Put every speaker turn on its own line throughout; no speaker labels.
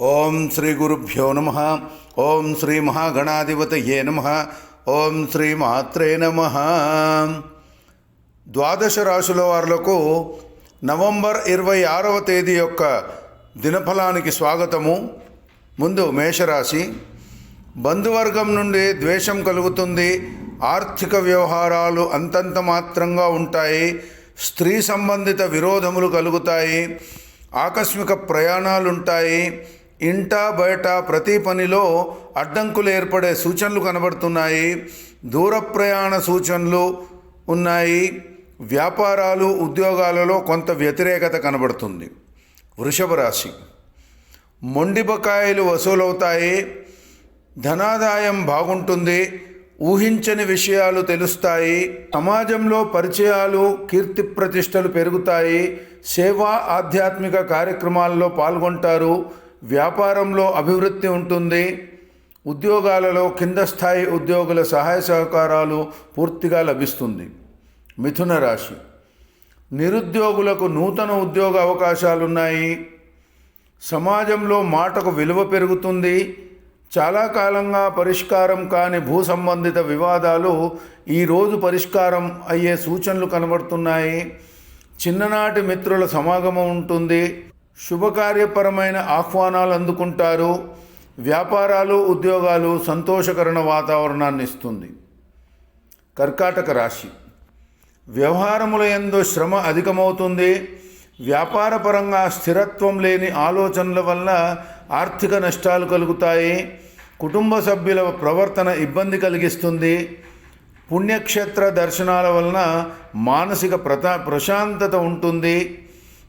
ఓం శ్రీ గురుభ్యో నమ. ఓం శ్రీ మహాగణాధిపతయే నమ. ఓం శ్రీ మాత్రే నమ. ద్వాదశ రాశుల వారులకు నవంబర్ ఇరవై ఆరవ తేదీ యొక్క దినఫలానికి స్వాగతము. ముందు మేషరాశి. బంధువర్గం నుండి ద్వేషం కలుగుతుంది. ఆర్థిక వ్యవహారాలు అంతంత మాత్రంగా ఉంటాయి. స్త్రీ సంబంధిత విరోధములు కలుగుతాయి. ఆకస్మిక ప్రయాణాలుంటాయి. ఇంట బయట ప్రతి పనిలో అడ్డంకులు ఏర్పడే సూచనలు కనబడుతున్నాయి. దూర ప్రయాణ సూచనలు ఉన్నాయి. వ్యాపారాలు ఉద్యోగాలలో కొంత వ్యతిరేకత కనబడుతుంది. వృషభ రాశి. మొండి బకాయిలు వసూలవుతాయి. ధనాదాయం బాగుంటుంది. ఊహించని విషయాలు తెలుస్తాయి. సమాజంలో పరిచయాలు కీర్తి ప్రతిష్టలు పెరుగుతాయి. సేవా ఆధ్యాత్మిక కార్యక్రమాల్లో పాల్గొంటారు. వ్యాపారంలో అభివృద్ధి ఉంటుంది. ఉద్యోగాలలో కింద స్థాయి ఉద్యోగుల సహాయ సహకారాలు పూర్తిగా లభిస్తుంది. మిథున రాశి. నిరుద్యోగులకు నూతన ఉద్యోగ అవకాశాలున్నాయి. సమాజంలో మాటకు విలువ పెరుగుతుంది. చాలా కాలంగా పరిష్కారం కాని భూ సంబంధిత వివాదాలు ఈరోజు పరిష్కారం అయ్యే సూచనలు కనబడుతున్నాయి. చిన్ననాటి మిత్రుల సమాగమం ఉంటుంది. శుభకార్యపరమైన ఆహ్వానాలు అందుకుంటారు. వ్యాపారాలు ఉద్యోగాలు సంతోషకరణ వాతావరణాన్ని ఇస్తుంది. కర్కాటక రాశి. వ్యవహారముల ఎందు శ్రమ అధికమవుతుంది. వ్యాపారపరంగా స్థిరత్వం లేని ఆలోచనల వల్ల ఆర్థిక నష్టాలు కలుగుతాయి. కుటుంబ సభ్యుల ప్రవర్తన ఇబ్బంది కలిగిస్తుంది. పుణ్యక్షేత్ర దర్శనాల వలన మానసిక ప్రతా ప్రశాంతత ఉంటుంది.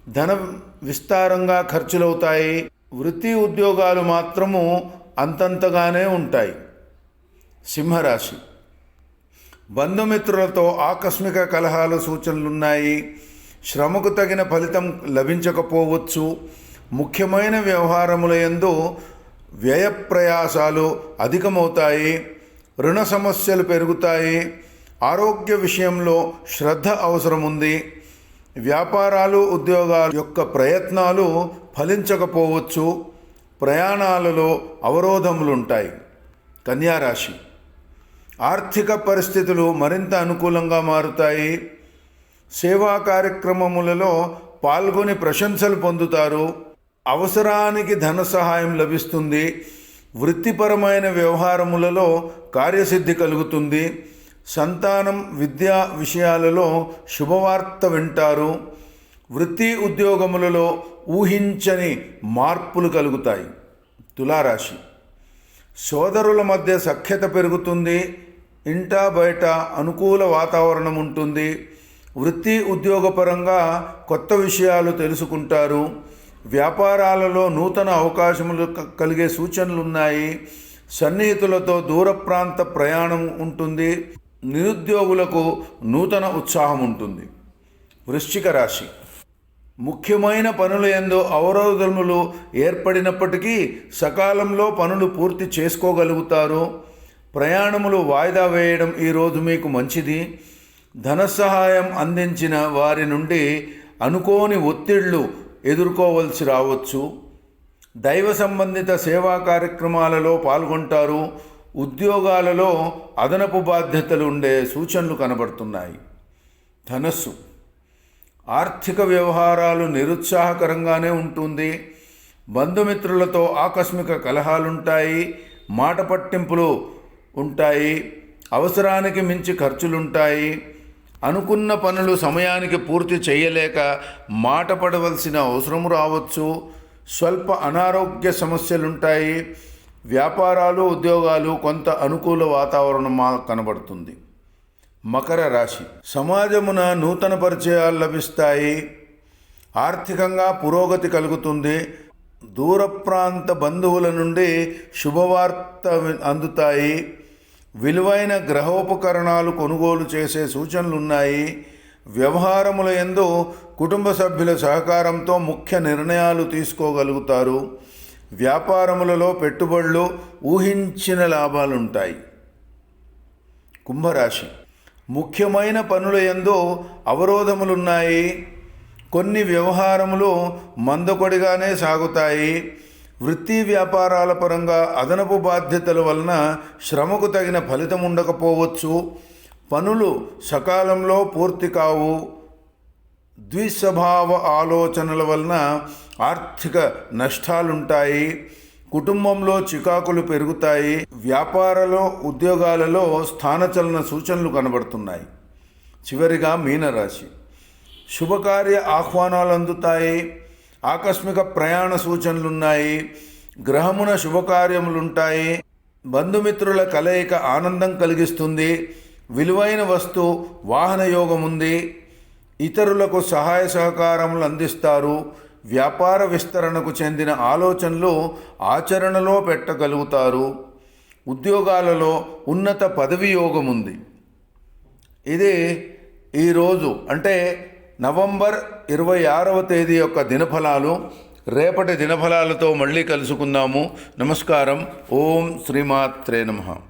ధన విస్తారంగా ఖర్చులవుతాయి. వృత్తి ఉద్యోగాలు మాత్రము అంతంతగానే ఉంటాయి. సింహరాశి. బంధుమిత్రులతో ఆకస్మిక కలహాలు సూచనలున్నాయి. శ్రమకు తగిన ఫలితం లభించకపోవచ్చు. ముఖ్యమైన వ్యవహారముల యందు వ్యయ ప్రయాసాలు అధికమవుతాయి. రుణ సమస్యలు పెరుగుతాయి. ఆరోగ్య విషయంలో శ్రద్ధ అవసరం ఉంది వ్యాపారాలు ఉద్యోగాల యొక్క ప్రయత్నాలు ఫలించకపోవచ్చు. ప్రయాణాలలో అవరోధములుంటాయి. కన్యారాశి. ఆర్థిక పరిస్థితులు మరింత అనుకూలంగా మారుతాయి. సేవా కార్యక్రమములలో పాల్గొని ప్రశంసలు పొందుతారు. అవసరానికి ధన సహాయం లభిస్తుంది. వృత్తిపరమైన వ్యవహారములలో కార్యసిద్ధి కలుగుతుంది. సంతానం విద్యా విషయాలలో శుభవార్త వింటారు. వృత్తి ఉద్యోగములలో ఊహించని మార్పులు కలుగుతాయి. తులారాశి. సోదరుల మధ్య సఖ్యత పెరుగుతుంది. ఇంటా బయట అనుకూల వాతావరణం ఉంటుంది. వృత్తి ఉద్యోగపరంగా కొత్త విషయాలు తెలుసుకుంటారు. వ్యాపారాలలో నూతన అవకాశములు కలిగే సూచనలు ఉన్నాయి సన్నిహితులతో దూర ప్రాంత ప్రయాణం ఉంటుంది. నిరుద్యోగులకు నూతన ఉత్సాహం ఉంటుంది. వృశ్చిక రాశి. ముఖ్యమైన పనుల ఎందు అవరోధములు ఏర్పడినప్పటికీ సకాలంలో పనులు పూర్తి చేసుకోగలుగుతారు. ప్రయాణములు వాయిదా వేయడం ఈరోజు మీకు మంచిది. ధన సహాయం అందించిన వారి నుండి అనుకోని ఒత్తిళ్ళు ఎదుర్కోవలసి రావచ్చు. దైవ సంబంధిత సేవా కార్యక్రమాలలో పాల్గొంటారు. ఉద్యోగాలలో అదనపు బాధ్యతలు ఉండే సూచనలు కనబడుతున్నాయి. ధనస్సు. ఆర్థిక వ్యవహారాలు నిరుత్సాహకరంగానే ఉంటుంది. బంధుమిత్రులతో ఆకస్మిక కలహాలుంటాయి. మాట పట్టింపులు ఉంటాయి. అవసరానికి మించి ఖర్చులుంటాయి. అనుకున్న పనులు సమయానికి పూర్తి చేయలేక మాట పడవలసిన అవసరం రావచ్చు. స్వల్ప అనారోగ్య సమస్యలుంటాయి. వ్యాపారాలు ఉద్యోగాలు కొంత అనుకూల వాతావరణం మా- కనబడుతుంది. మకర రాశి. సమాజమున నూతన పరిచయాలు లభిస్తాయి. ఆర్థికంగా పురోగతి కలుగుతుంది. దూర ప్రాంత బంధువుల నుండి శుభవార్త అందుతాయి. విలువైన గ్రహోపకరణాలు కొనుగోలు చేసే సూచనలు ఉన్నాయి వ్యవహారముల ఎందు కుటుంబ సభ్యుల సహకారంతో ముఖ్య నిర్ణయాలు తీసుకోగలుగుతారు. వ్యాపారములలో పెట్టుబడులు ఊహించిన లాభాలుంటాయి. కుంభరాశి. ముఖ్యమైన పనుల ఎందో అవరోధములున్నాయి. కొన్ని వ్యవహారములు మందకొడిగానే సాగుతాయి. వృత్తి వ్యాపారాల పరంగా అదనపు బాధ్యతల వలన శ్రమకు తగిన ఫలితం ఉండకపోవచ్చు పనులు సకాలంలో పూర్తి కావు. ద్విస్వభావ ఆలోచనల వలన ఆర్థిక నష్టాలుంటాయి కుటుంబంలో చికాకులు పెరుగుతాయి వ్యాపారలో ఉద్యోగాలలో స్థానచలన సూచనలు కనబడుతున్నాయి. చివరిగా మీనరాశి. శుభకార్య ఆహ్వానాలు అందుతాయి ఆకస్మిక ప్రయాణ సూచనలున్నాయి గ్రహమున శుభకార్యములుంటాయి బంధుమిత్రుల కలయిక ఆనందం కలిగిస్తుంది విలువైన వస్తు వాహన యోగం ఉంది ఇతరులకు సహాయ సహకారములు అందిస్తారు. వ్యాపార విస్తరణకు చెందిన ఆలోచనలు ఆచరణలో పెట్టగలుగుతారు. ఉద్యోగాలలో ఉన్నత పదవి యోగం ఉంది ఇది ఈరోజు అంటే నవంబర్ ఇరవై ఆరవ తేదీ యొక్క దినఫలాలు. రేపటి దినఫలాలతో మళ్ళీ కలుసుకుందాము. నమస్కారం. ఓం శ్రీమాత్రే నమః.